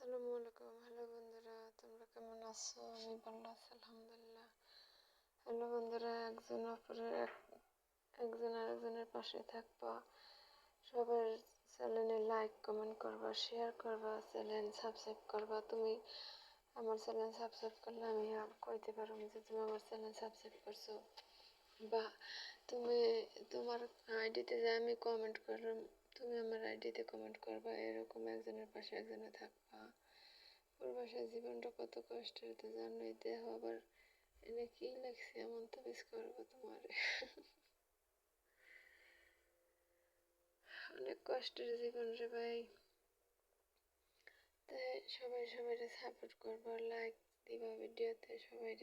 আসসালামু আলাইকুম। হ্যালো বন্ধুরা, তোমরা কেমন আছো? আমি ভালো আছি, আলহামদুলিল্লাহ। হ্যালো বন্ধুরা, একজন অপরের এক, একজন আরেকজনের পাশে থাকবা। সবার চ্যানেলে লাইক, কমেন্ট করবা, শেয়ার করবা, চ্যানেল সাবস্ক্রাইব করবা। তুমি আমার চ্যানেল সাবস্ক্রাইব করলে আমি কইতে পারো যে তুমি আমার চ্যানেল সাবস্ক্রাইব করছ। বা তুমি, তোমার আইডিতে যে আমি কমেন্ট করলাম তুমি আমার আইডিতে কমেন্ট করবা, এরকম একজনের পাশে একজনে থাকবা। প্রবাসের জীবনটা কত কষ্টের তো জানোই। দেহ আবার এনে কি লাগছে, এমন তো মিস করব তোমার। অনেক কষ্টের জীবন রে ভাই। তাই সবাই সবাই সাপোর্ট করবা লাইক দিবা ভিডিওতে সবাই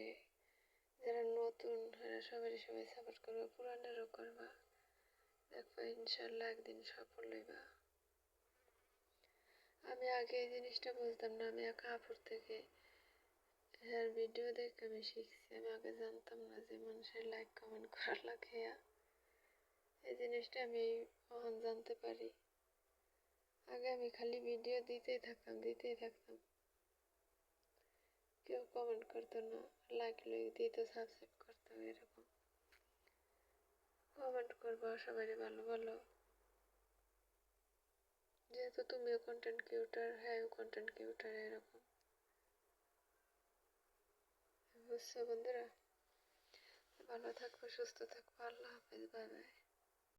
যারা নতুন সবাই সবাই সাপোর্ট করবা, পুরানেরও করবা। দেখবা, ইনশাল্লাহ একদিন সফল হইবা। আমি আগে এই জিনিসটা বুঝতাম না, আমি এক আপুর থেকে হ্যাঁ ভিডিও দেখে আমি শিখছি। আমি আগে জানতাম না যে মানুষের লাইক কমেন্ট করার লাগে এই জিনিসটা আমি এখন জানতে পারি। আগে আমি খালি ভিডিও দিতেই থাকতাম দিতেই থাকতাম। কেউ কমেন্ট করতো না লাইক লাইক দিত সাবস্ক্রাইব করতো, এরকম। কমেন্ট করব, সবাই ভালো ভালো যেহেতু তুমিও কন্টেন্ট ক্রিয়েটার হ্যাঁ কন্টেন্ট ক্রিয়েটার এরকম। বুঝছ বন্ধুরা? ভালো থাকব সুস্থ থাকব আল্লাহ হাফেজ, বাই বাই।